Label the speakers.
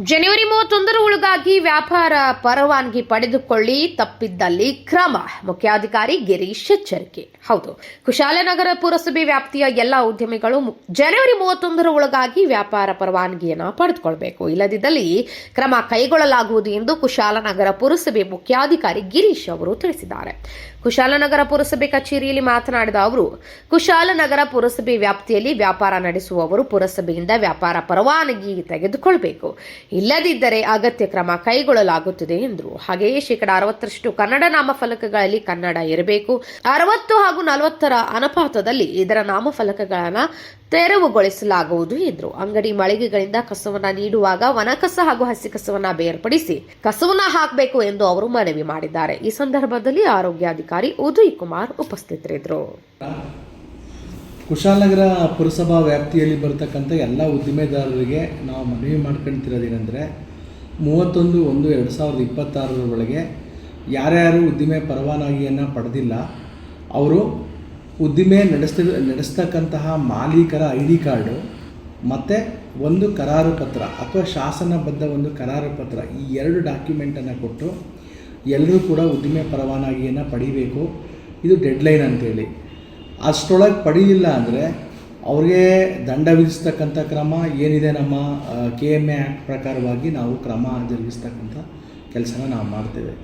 Speaker 1: ಜನವರಿ ಮೂವತ್ತೊಂದರ ಒಳಗಾಗಿ ವ್ಯಾಪಾರ ಪರವಾನಗಿ ಪಡೆದುಕೊಳ್ಳಿ ತಪ್ಪಿದ್ದಲ್ಲಿ ಕ್ರಮ. ಮುಖ್ಯಾಧಿಕಾರಿ ಗಿರೀಶ್ ಎಚ್ಚರಿಕೆ. ಹೌದು ಕುಶಾಲನಗರ ಪುರಸಭೆ ವ್ಯಾಪ್ತಿಯ ಎಲ್ಲ ಉದ್ಯಮಿಗಳು ಜನವರಿ ಮೂವತ್ತೊಂದರ ಒಳಗಾಗಿ ವ್ಯಾಪಾರ ಪರವಾನಗಿಯನ್ನು ಪಡೆದುಕೊಳ್ಬೇಕು. ಇಲ್ಲದಿದ್ದಲ್ಲಿ ಕ್ರಮ ಕೈಗೊಳ್ಳಲಾಗುವುದು ಎಂದು ಕುಶಾಲನಗರ ಪುರಸಭೆ ಮುಖ್ಯಾಧಿಕಾರಿ ಗಿರೀಶ್ ಅವರು ತಿಳಿಸಿದ್ದಾರೆ. ಕುಶಾಲನಗರ ಪುರಸಭೆ ಕಚೇರಿಯಲ್ಲಿ ಮಾತನಾಡಿದ ಅವರು ಕುಶಾಲನಗರ ಪುರಸಭೆ ವ್ಯಾಪ್ತಿಯಲ್ಲಿ ವ್ಯಾಪಾರ ನಡೆಸುವವರು ಪುರಸಭೆಯಿಂದ ವ್ಯಾಪಾರ ಪರವಾನಗಿ ತೆಗೆದುಕೊಳ್ಬೇಕು. ಇಲ್ಲದಿದ್ದರೆ ಅಗತ್ಯ ಕ್ರಮ ಕೈಗೊಳ್ಳಲಾಗುತ್ತದೆ ಎಂದರು. ಹಾಗೆಯೇ ಶೇಕಡ ಅರವತ್ತರಷ್ಟು ಕನ್ನಡ ನಾಮಫಲಕಗಳಲ್ಲಿ ಕನ್ನಡ ಇರಬೇಕು. ಅರವತ್ತು ಹಾಗೂ ನಲವತ್ತರ ಅನುಪಾತದಲ್ಲಿ ಇದರ ನಾಮಫಲಕಗಳನ್ನು ತೆರವುಗೊಳಿಸಲಾಗುವುದು ಎಂದರು. ಅಂಗಡಿ ಮಳಿಗೆಗಳಿಂದ ಕಸವನ್ನ ನೀಡುವಾಗ ವನಕಸ ಹಾಗೂ ಹಸಿ ಕಸವನ್ನ ಬೇರ್ಪಡಿಸಿ ಕಸವನ್ನ ಹಾಕಬೇಕು ಎಂದು ಅವರು ಮನವಿ ಮಾಡಿದ್ದಾರೆ. ಈ ಸಂದರ್ಭದಲ್ಲಿ ಆರೋಗ್ಯಾಧಿಕಾರಿ ಉದಯ್ ಕುಮಾರ್ ಉಪಸ್ಥಿತರಿದ್ದರು.
Speaker 2: ಕುಶಾಲನಗರ ಪುರಸಭಾ ವ್ಯಾಪ್ತಿಯಲ್ಲಿ ಬರ್ತಕ್ಕಂಥ ಎಲ್ಲ ಉದ್ದಿಮೆದಾರರಿಗೆ ನಾವು ಮನವಿ ಮಾಡ್ಕೊಳ್ತಿರೋದೇನೆಂದರೆ, ಮೂವತ್ತೊಂದು ಒಂದು ಎರಡು ಸಾವಿರದ ಇಪ್ಪತ್ತಾರರ ಒಳಗೆ ಯಾರ್ಯಾರು ಉದ್ದಿಮೆ ಪರವಾನಗಿಯನ್ನು ಪಡೆದಿಲ್ಲ, ಅವರು ಉದ್ದಿಮೆ ನಡೆಸ್ತ, ನಡೆಸ್ತಕ್ಕಂತಹ ಮಾಲೀಕರ ಐ ಡಿ ಕಾರ್ಡು, ಮತ್ತು ಒಂದು ಕರಾರು ಪತ್ರ ಅಥವಾ ಶಾಸನಬದ್ಧ ಒಂದು ಕರಾರು ಪತ್ರ ಈ ಎರಡು ಡಾಕ್ಯುಮೆಂಟನ್ನು ಕೊಟ್ಟು ಎಲ್ಲರೂ ಕೂಡ ಉದ್ದಿಮೆ ಪರವಾನಗಿಯನ್ನು ಪಡಿಬೇಕು. ಇದು ಡೆಡ್ಲೈನ್ ಅಂತೇಳಿ. ಅಷ್ಟರೊಳಗೆ ಪಡೀಲಿಲ್ಲ ಅಂದರೆ ಅವ್ರಿಗೆ ದಂಡ ವಿಧಿಸ್ತಕ್ಕಂಥ ಕ್ರಮ, ಏನಿದೆ ನಮ್ಮ ಕೆ ಎಂ ಎ ಆ್ಯಕ್ಟ್ ಪ್ರಕಾರವಾಗಿ ನಾವು ಕ್ರಮ ಜರುಗಿಸ್ತಕ್ಕಂಥ ಕೆಲಸನ ನಾವು ಮಾಡ್ತೇವೆ.